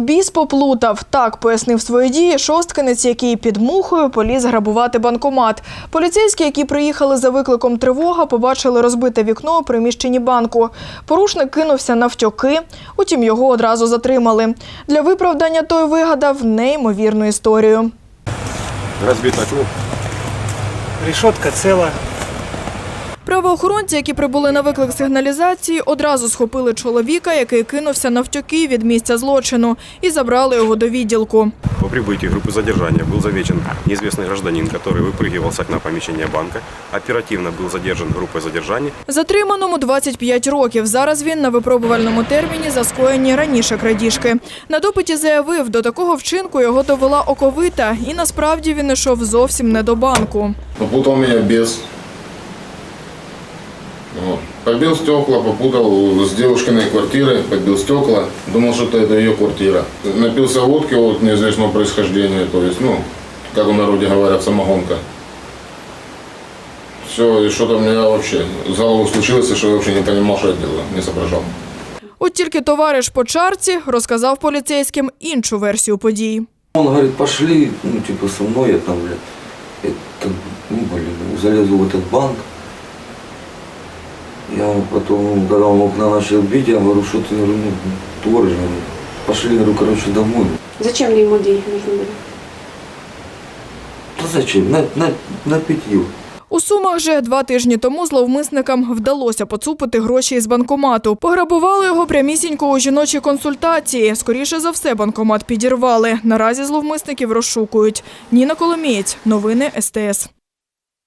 Біс поплутав. Так пояснив свої дії шосткинець, який під мухою поліз грабувати банкомат. Поліцейські, які приїхали за викликом тривога, побачили розбите вікно у приміщенні банку. Порушник кинувся навтьоки, утім його одразу затримали. Для виправдання той вигадав неймовірну історію. Разбит окно. Решетка цела. Правоохоронці, які прибули на виклик сигналізації, одразу схопили чоловіка, який кинувся навтьоки від місця злочину, і забрали його до відділку. По прибытии группы задержания был замечен неизвестный гражданин, который выпрыгивал с окна помещения банка. Оперативно был задержан группой задержания. Затриманому 25 років. Зараз він на випробувальному терміні за скоєні раніше крадіжки. На допиті заявив, до такого вчинку його довела оковита, і насправді він йшов зовсім не до банку. Попутал меня без. Вот. Побил стекла, попутал с девушкиной квартиры, побил стекла. Думал, что это ее квартира. Напился водки вот неизвестного происхождения, то есть, ну, как в народе говорят, самогонка. Все, и что-то у меня вообще с голову случилось, что я вообще не понимал, что я делаю, не соображал. От тільки товариш по чарці розказав поліцейським іншу версію подій. Он говорит, пошли, ну, типа, со мной, я там, блядь, это, ну, блин, залезу в этот банк. Я потом, когда он окна начал бить, я говорю, что ты, говорю, ну, творишь, говорю, пошли, говорю, короче, домой. Зачем ему деньги нужны были? Да зачем? На, на, на питье. У Сумах же два тижні тому зловмисникам вдалося поцупити гроші із банкомату. Пограбували його прямісінько у жіночій консультації. Скоріше за все, банкомат підірвали. Наразі зловмисників розшукують. Ніна Коломієць. Новини СТС.